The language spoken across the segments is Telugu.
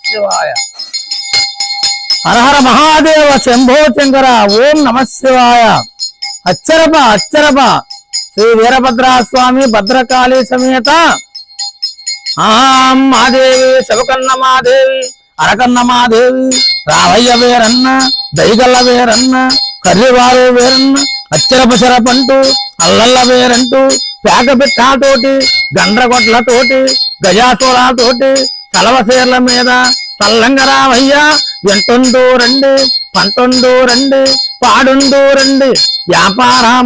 శివాయ హరహర మహాదేవ శంభో శంకర ఓం నమ శివాయ అచ్చరప అచ్చరప శ్రీ వీరభద్రస్వామి భద్రకాళి సమేత ఆహాం మాదేవి శివకన్న మాదేవి అరకన్న మాదేవి రావయ్య వేరన్న దైగల్ల వేరన్న కర్రివారు వేరన్న అచ్చరప శరపంటూ అల్లల్ల వేరంటూ పేక పిట్టాతోటి గండ్రగొట్లతోటి గజాసురాతోటి తలవసేర్ల మీద చల్లంగా రావయ్య. ఎంటుందో రండి పంటుందో రండి పాడుందో రండి.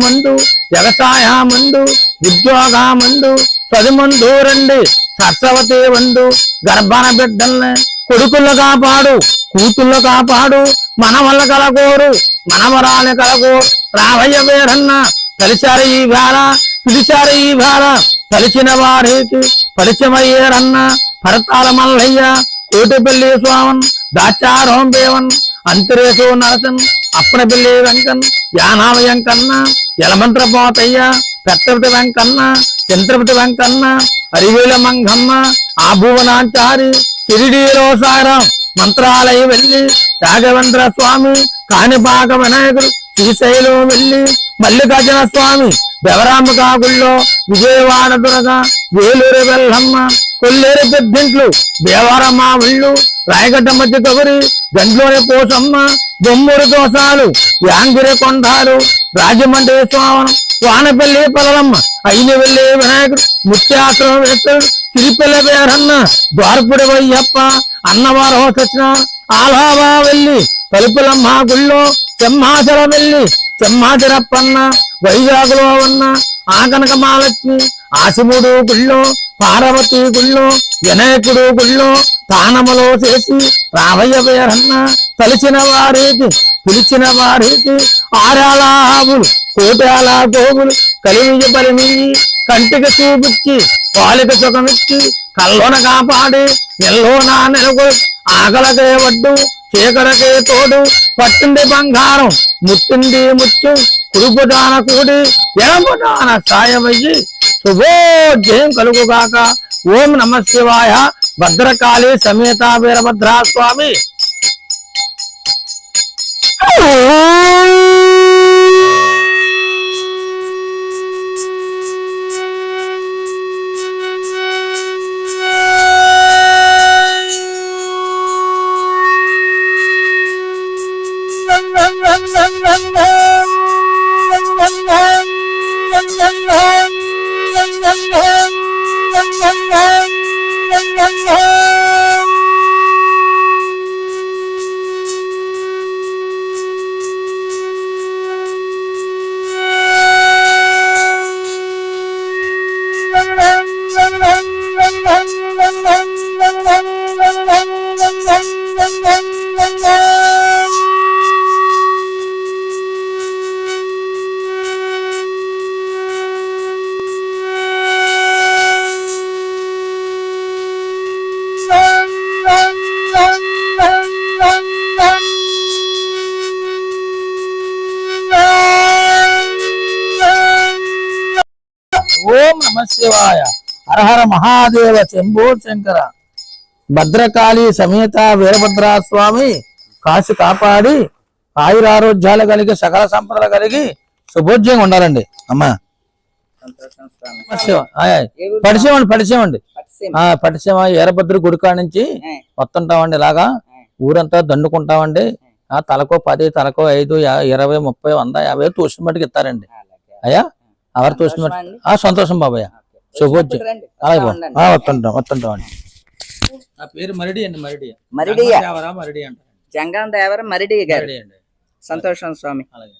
మందు వ్యవసాయమందు ఉద్యోగమందు చదుమందు రండి. సరస్వతి వందు గర్భణ బిడ్డల్ని కొడుకులు కాపాడు కూతుళ్ళు కాపాడు మనవల్ల కలగోరు మనవరాలు కలగోరు. రావయ్య వేరన్న కలిశారు ఈ వేళ పిలిచారు ఈ వేళ కలిసిన వారికి పరిచయమయ్యారన్న హరతాల మల్లయ్య కోటిపల్లి స్వామన్ దాచారోం దేవన్ అంతరేశో నరసన్ అప్పనపల్లి వెంకన్ యానామ వెంకన్న యలమంత్ర పోతయ్య పెత్తపతి వెంకన్న చంద్రపతి వెంకన్న అరివేల మంగమ్మ ఆ భువనాచారి షిరిడీలో సారం మంత్రాలయ వెళ్ళి రాఘవేంద్ర స్వామి కాణిపాక వినాయకుడు శ్రీశైలం వెళ్ళి మల్లికార్జున స్వామి బెవరాంబ కాకుల్లో విజయవాడ దురగ వేలూరు వెల్లమ్మ కొల్లేరు పెద్దింట్లు దేవరమ్మ ఒళ్ళు రాయగడ్డ మధ్య కబురి గంట్లోని పోసమ్మ బొమ్మూరు దోసాలు యాంగిరి కొండాలు రాజమండ్రి స్వామనం వానపల్లి పొలలమ్మ అయిన వెళ్ళి వినాయకుడు ముత్యాశ్రమం వేస్తాడు తిరుపల్లి పేరన్న ద్వారపుడి వయ్యప్ప అన్నవారు కృష్ణ ఆలావా వెళ్ళి తలుపులమ్మ గుళ్ళో చెమ్మాచర వెళ్ళి చెమ్మాచరప్పన్న వైజాగులో ఉన్న ఆకనక మహాలక్ష్మి ఆశిముడు గుళ్ళో పార్వతి గుళ్ళో వినాయకుడు గుళ్ళో తానములో చేసి రామయ్య పేరన్న తలిచిన వారికి పిలిచిన వారికి ఆరాల ఆవులు కోటాల గోగులు కలిగి పరిమి కంటికి చూపించి పాలిక సుఖమిచ్చి కల్లోన కాపాడి నెల్లోన నెలకొ ఆకలకే వడ్డు చీకరకే తోడు పట్టింది బంగారం ముట్టింది ముచ్చు కురుపుదాన కూడి ఎడముదాన సాయమయ్యి శుభోజయం కలుగుగాక ఓం నమ శివాయ భద్రకాళి సమేత వీరభద్ర స్వామి hân hân hân hân hân ఓం నమ శివాయ. హరహర మహాదేవ శంభో శంకర. భద్రకాళి సమేత వీరభద్ర స్వామి కాశి కాపాడి ఆయురారోగ్యాలు కలిగి సకల సంపదలు కలిగి శుభోజ్యంగా ఉండాలండి. అమ్మా. పడిసేమండి పడిసేమండి ఆ పడిసేమ వీరభద్ర గుడికాడ నుంచి వస్తుంటామండి ఇలాగా. ఊరంతా దండుకుంటామండి. ఆ తలకో పది తలకో ఐదు ఇరవై ముప్పై వంద యాభై తూసిన మట్టుకు ఇస్తారండి. అయ్యా? ఎవరు ఆ సంతోషం బాబయ్య. శుభోజ్యం అలాగే వస్తుంటాం వస్తుంటాం అండి. నా పేరు మరిడి అండి మరిడి. మరిడి అంటారు జంగం దేవర మరిడి గారు. మరిడి అండి. సంతోషం స్వామి. అలాగే.